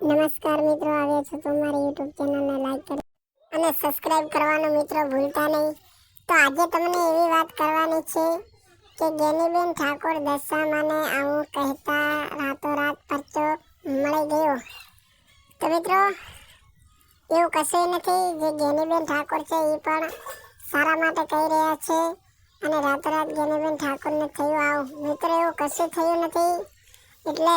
નમસ્કાર મિત્રો, આવ્યા છો તો મારી યુટ્યુબ ચેનલને લાઈક કરો અને સબસ્ક્રાઇબ કરવાનું મિત્રો ભૂલતા નહીં. તો આજે તમને એવી વાત કરવાની છે કે ગેનીબેન ઠાકોર દશામાને આવું કહેતા રાતોરાત પરચો મળી ગયો. તો મિત્રો, એવું કશું નથી જે ગેનીબેન ઠાકોર છે એ પણ સારા માટે કહી રહ્યા છે અને રાતોરાત ગેનીબેન ઠાકોરને થયું આવું. મિત્રો, એવું કશું થયું નથી. એટલે